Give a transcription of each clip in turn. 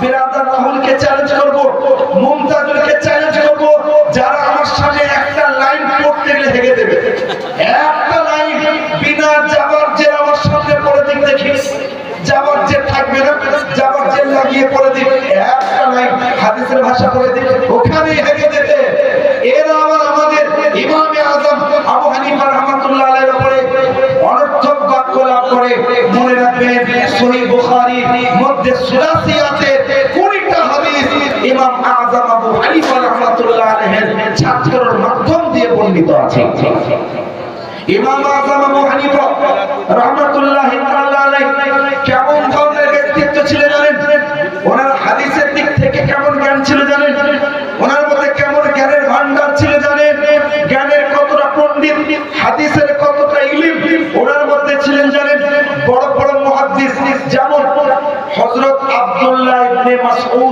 বিরাদার রাহুলকে চ্যালেঞ্জ করব, মমতাজুলকে চ্যালেঞ্জ করব, যারা আমার সামনে একটা লাইন পড়তে গেলে হেগে দেবে। একটা লাইন বিনা যাবার যে আমার সামনে পড়ে দিক দেখি, যাবার যে থাকবে না সুলাসিয়াতে 20টা হাদিস ইমাম আজম আবু হানিফা রহমাতুল্লাহ আলাইহির ছাত্রের মাধ্যম দিয়ে বর্ণিত আছে। ইমাম আজম আবু হানিফা রহমাতুল্লাহ তাআলা আলাইহি কেমন ব্যক্তিত্ব ছিলেন জানেন? ওনার হাদিসের দিক থেকে কেমন জ্ঞান ছিল জানেন? ওনার মধ্যে কেমন জ্ঞানের ভান্ডার ছিল জানেন? জ্ঞানের কতটা পণ্ডিত? হাদিসের কতটা ইলিম ওনার মধ্যে ছিলেন জানেন বড় বড় মুহাদ্দিস যেমন হযরত আব্দুল্লাহ ইবনে মাসউদ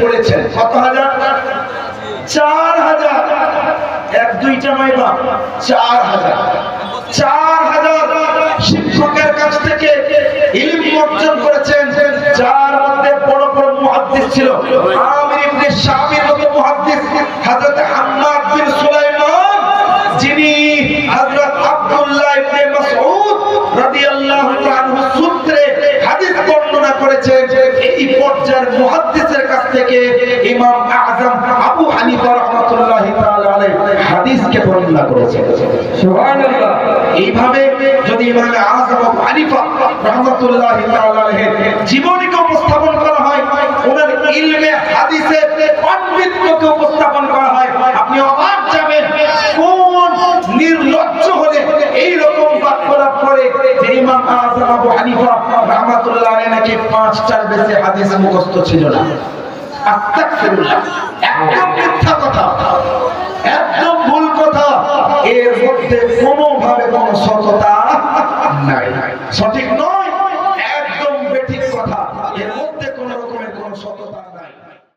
পড়েছেন। কত হাজার? চার হাজার। এক, দুইটা মাইবা চার হাজার। চার হাজার শিক্ষকের কাছ থেকে অর্জন করেছেন, যার মধ্যে বড় বড় মুহাদ্দিস ছিল। আব্দুল্লাহ সূত্রে হাদিস বর্ণনা করেছেন এই পর্যায়ের মুহাদ্দিসের কাছ থেকে ইমাম আযম আবু হানিফা রাহমাতুল্লাহ তাআলা আলাইহি বর্ণনা করেছেন এইভাবে যদি ইমাম রাহমাতুল্লাহ জীবনীকে উপস্থাপন করা হয় ওনার ইলমে হাদিসে পাণ্ডিত্যকে উপস্থাপন করা হয় আপনি অবাক যাবেন কোন নির্লজ্জ হলে এই রকম বাক্য লাভ করে যে ইমাম আযম আবু হানিফা রাহমাতুল্লাহ নাকি পাঁচটার বেশি হাদিস মুখস্থ ছিল না। আস্তাগফিরুল্লাহ। একদম মিথ্যা কথা একদম ভুল কথা এর মধ্যে কোনোভাবে কোনো সততা নাই। সঠিক নয়?